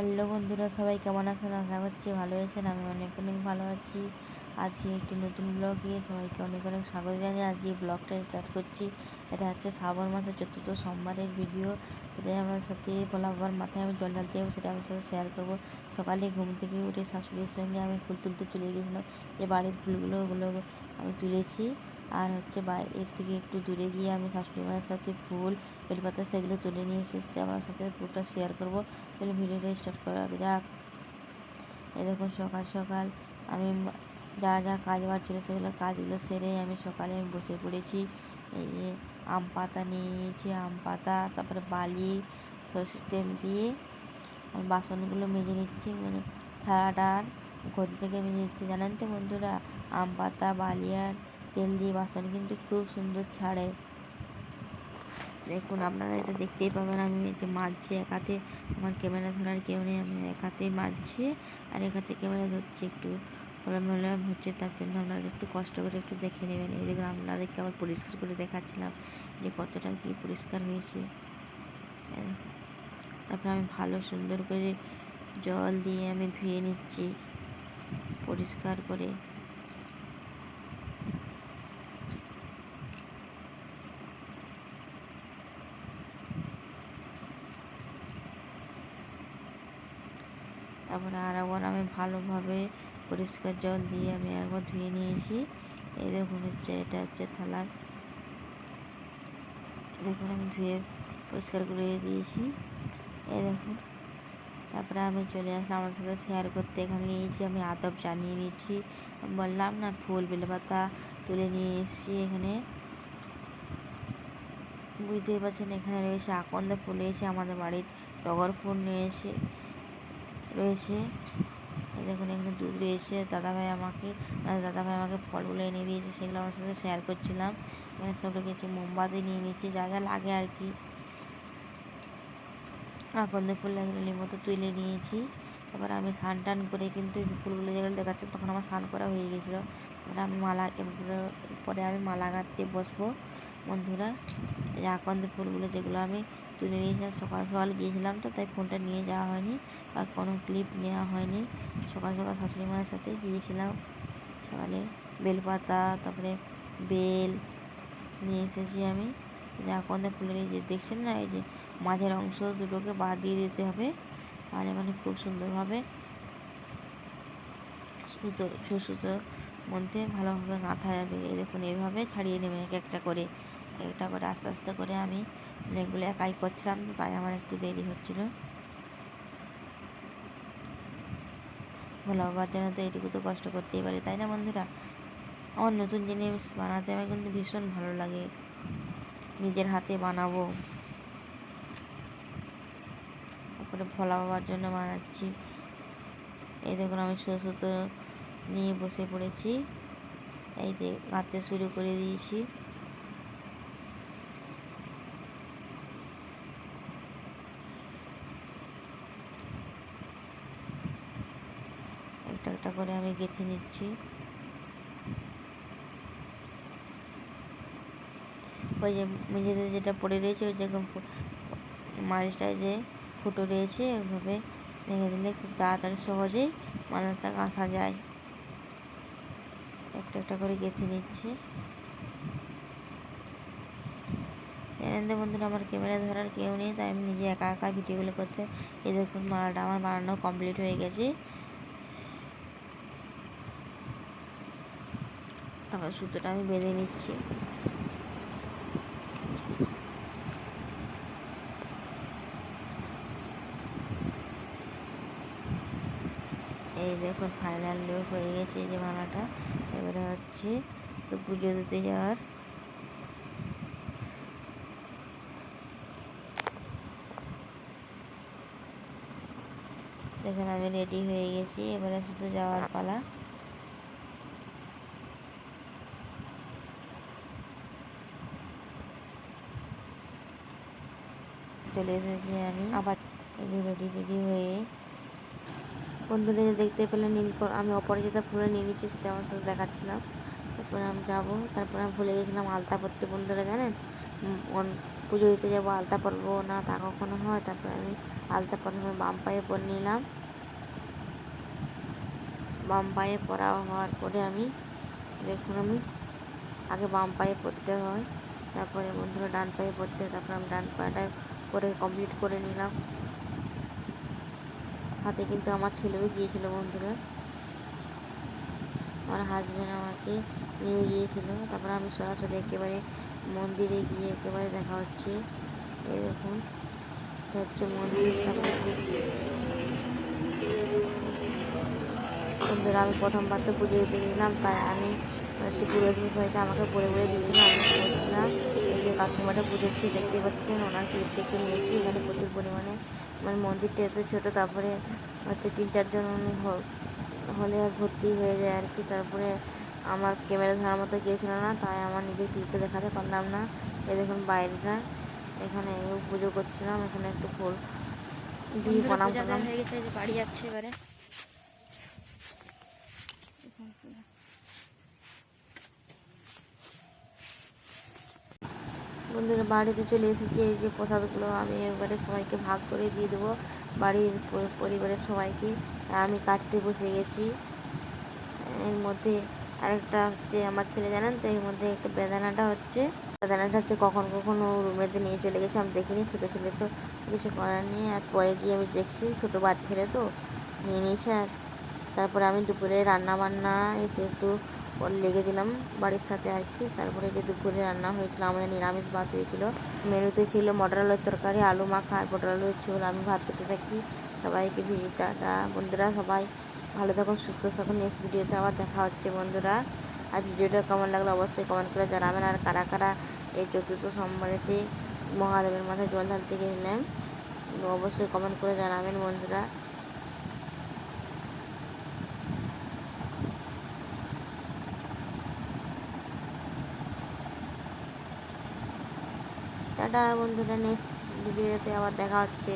Hello বন্ধুরা, সবাই কেমন আছেন? আশা করছি ভালো আছেন, আমি অনেক অনেক ভালো আছি। আজকে একটি নতুন ব্লগ সবাইকে অনেক অনেক স্বাগত জানিয়ে আজকে ব্লগটা স্টার্ট করছি। এটা হচ্ছে শ্রাবণ মাসের চতুর্থ সোমবারের ভিডিও এটাই আমার সাথে বলা বাবার মাথায় আমি জল ঢালতে যাব, সেটা আমার সাথে শেয়ার করব। সকালে ঘুম থেকে উঠে শাশুড়ির সঙ্গে আমি ফুল তুলতে চলে গিয়েছিলাম যে বাড়ির ফুলগুলো ওগুলো আমি তুলেছি। আর হচ্ছে বাইরের থেকে একটু দূরে গিয়ে আমি শাশুড়ি মায়ের সাথে ফুল, বেলপাতা সেগুলো তুলে নিয়ে এসে সেটা আমার সাথে পুরোটা শেয়ার করব। তাহলে ভিডিওটা স্টার্ট করা যাক। এই দেখুন, সকাল সকাল আমি যা যা কাজ বাজ ছিল সেগুলো কাজগুলো সেরে আমি সকালে আমি বসে পড়েছি। এই যে আম পাতা নিয়ে নিয়েছি, আম পাতা, তারপরে বালি, সর্ষের তেল দিয়ে আমি বাসনগুলো মেজে নিচ্ছি। মানে থালাটার ঘটিটাকে মেজে নিচ্ছি। জানেন তো বন্ধুরা, আম পাতা, বালি আর তেল দিয়ে বাসন কিন্তু খুব সুন্দর ছাড়ে। দেখুন, আপনারা এটা দেখতেই পাবেন, আমি এটা মাজছি এক হাতে, আমার ক্যামেরা ধরার কেউ নেই, আমি এক হাতে মাজছি আর এক হাতে ক্যামেরা ধরছি একটু। প্রবলেম হচ্ছে, তার জন্য আপনারা একটু কষ্ট করে একটু দেখে নেবেন। এই দেখুন আপনাদেরকে আবার পরিষ্কার করে দেখাচ্ছিলাম যে কতটা কি পরিষ্কার হয়েছে। তারপরে আমি ভালো সুন্দর করে জল দিয়ে আমি ধুয়ে নিচ্ছি, পরিষ্কার করে। তারপরে আর একবার আমি ভালোভাবে পরিষ্কার জল দিয়ে আমি একবার ধুয়ে নিয়েছি। এই দেখুন হচ্ছে, এটা হচ্ছে থালার। দেখুন আমি ধুয়ে পরিষ্কার করে দিয়েছি। এই দেখুন। তারপরে আমি চলে আসলাম আমার সাথে শেয়ার করতে। এখানে নিয়েছি আমি আদব জানিয়ে নিয়েছি বললাম না, ফুল বেলপাতা তুলে নিয়ে এসেছি এখানে। বুঝতেই পারছেন, এখানে রয়েছে আকন্দ ফুল, এসে আমাদের বাড়ির টগর ফুল নিয়ে এসে রয়েছে। দেখুন, এখানে দুধ রয়েছে। দাদাভাই আমাকে দাদাভাই আমাকে ফলগুলো এনে দিয়েছে, সেগুলো আমার সাথে শেয়ার করছিলাম। এখানে সব রেখেছি, মোমবাতি নিয়ে নিচ্ছি, যা যা লাগে আর কি। আকন্দের ফুল লাগলে মতো তুলে নিয়েছি। তারপর আমি স্নান টান করে কিন্তু ফুলগুলো যেগুলো দেখাচ্ছে, তখন আমার স্নান করা হয়ে গেছিল। তারপরে আমি মালা পরে আমি মালা গাঁথতে বসবো। বন্ধুরা, এই আকন্দের ফুলগুলো যেগুলো আমি তুলে নিয়েছিলাম, সকাল সকাল গিয়েছিলাম তো, তাই ফোনটা নিয়ে যাওয়া হয়নি বা কোনো ক্লিপ নেওয়া হয়নি। সকাল সকাল শাশুড়ি মায়ের সাথে গিয়েছিলাম, সকালে বেলপাতা, তারপরে বেল নিয়ে এসেছি আমি। যে আকন্দের ফুলের এই যে দেখছেন না? এই যে মাঝের অংশ দুটোকে বাদ দিয়ে দিতে হবে, তাহলে মানে খুব সুন্দরভাবে সুতো সুতো মধ্যে ভালোভাবে গাঁথা যাবে। এই দেখুন এইভাবে ছাড়িয়ে নেবেন এক একটা করে একটা করে, আস্তে আস্তে করে আমি এগুলো একাই করছিলাম, তাই আমার একটু দেরি হচ্ছিল। ভালো হবার জন্য তো এইটুকু তো কষ্ট করতেই পারি, তাই না বন্ধুরা? আমার নতুন জিনিস বানাতে আমার কিন্তু ভীষণ ভালো লাগে। নিজের হাতে বানাবো। তারপরে ভোলা বাবার জন্য বানাচ্ছি। এই দেখুন, আমি ছোটো নিয়ে বসে পড়েছি। এই গাঁথতে শুরু করে দিয়েছি। একটা একটা করে আমি গেঁথে নিচ্ছি। ওই যে মেঝেতে যেটা পড়ে রয়েছে, ওই যেরকম মাছটা যে ফুটো রয়েছে, ওইভাবে রেখে দিলে খুব তাড়াতাড়ি সহজেই মালাটা আসা যায়। একটা একটা করে গেঁথে নিচ্ছি। জানেন বন্ধুরা, আমার ক্যামেরা ধরার কেউ নেই, তাই আমি নিজে একা একা ভিডিওগুলো করতে দেখুন মালাটা আমার বানানো কমপ্লিট হয়ে গেছে। তারপর সুতোটা আমি বেঁধে নিচ্ছি। এই দেখুন ফাইনাল লুক হয়ে গেছে যে মালাটা। এবারে হচ্ছে তো পুজো দিতে যাওয়ার। দেখুন, আমি রেডি হয়ে গেছি। এবারে শুধু যাওয়ার পালা। চলে এসেছি আমি। আবার রেডি রেডি হয়ে। বন্ধুরা যে দেখতে পেলে নীল আমি অপরাজিতা ফুলে নিয়ে নিচ্ছি সেটা আমার সাথে দেখাচ্ছিলাম। তারপরে আমি যাব। তারপরে আমি ভুলে গেছিলাম আলতা পরতে বন্ধুরা জানেন? পুজো দিতে যাব আলতা পরবো না তা কখনো হয়। তারপরে আমি আলতা প্রথমে বাম পায়ে পরে নিলাম। বাম পায়ে পরা হওয়ার পরে আমি দেখুন আমি আগে বাম পায়ে পরতে হয়। তারপরে বন্ধুরা ডান পায়ে পরতে হয়। তারপরে আমি ডান পাটা পরে কমপ্লিট করে নিলাম। হাতে কিন্তু আমার ছেলেও গিয়েছিল বন্ধুরা। আমার হাজব্যান্ড আমাকে নিয়ে গিয়েছিল। তারপরে আমি সরাসরি একেবারে মন্দিরে গিয়ে একেবারে দেখা হচ্ছে। দেখুন, এটা হচ্ছে মন্দির। তারপরে আমি প্রথমবার তো পুজো দিতে গেলাম, তাই আমি হচ্ছে পুরো জিনিস হয়েছে আমাকে বলে বলে দিয়েছিল আমি বলছিলাম এই যে কাকিমাটা পুজোচ্ছি দেখতে পাচ্ছেন ওনার ক্লিপ দেখে নিয়েছি এখানে প্রচুর পরিমাণে মানে মন্দিরটা এত ছোটো তারপরে হচ্ছে তিন চারজন হলে আর ভর্তি হয়ে যায় আর কি। তারপরে আমার ক্যামেরা ধরার মতো কেউ ছিল না তাই আমার নিজের ক্লিপটা দেখাতে পারলাম না। এ দেখুন বাইরেটা এখানে পুজো করছিলাম এখানে একটু ফুল দিয়ে প্রণাম দেওয়া হয়ে গেছে যে বাড়ি যাচ্ছে এবারে। বন্ধুরা, বাড়িতে চলে এসেছি। এই যে প্রসাদগুলো আমি এবারে সবাইকে ভাগ করে দিয়ে দেবো। বাড়ির পরিবারের সবাইকে। আমি কাটতে বসে গেছি। এর মধ্যে আরেকটা হচ্ছে আমার ছেলে, জানেন তো? এর মধ্যে একটা বেদানাটা হচ্ছে। বেদানাটা হচ্ছে কখন কখনো রুমেতে নিয়ে চলে গেছে। আমি দেখিনি, ছোটো ছেলে তো কিছু করার নেই। আর পরে গিয়ে আমি দেখছি, ছোটো বাচ্চা ছেলে তো। নিয়ে নিয়েছে আর তারপরে আমি দুপুরে রান্না বান্না এসে একটু লেগে দিলাম বাড়ির সাথে আর কি। তারপরে যে দুপুরে রান্না হয়েছিল, আমাদের নিরামিষ ভাত হয়েছিল। মেনুতে ছিল মটর আলুর তরকারি, আলু মাখা আর পটল আলুর ঝোল। আমি ভাত খেতে থাকি। সবাইকে ভিড় টাটা। বন্ধুরা সবাই ভালো থাকুন, সুস্থ থাকুন। নেক্সট ভিডিওতে আবার দেখা হচ্ছে বন্ধুরা। আর ভিডিওটা কেমন লাগল অবশ্যই কমেন্ট করে জানাবেন। আর কারা কারা এই চতুর্থ সোমবারেতে মহাদেবের মাথায় জল ঢালতে গেলাম অবশ্যই কমেন্ট করে জানাবেন বন্ধুরা। টাটা বন্ধুরা নেক্সট ভিডিওতে আবার দেখা হচ্ছে।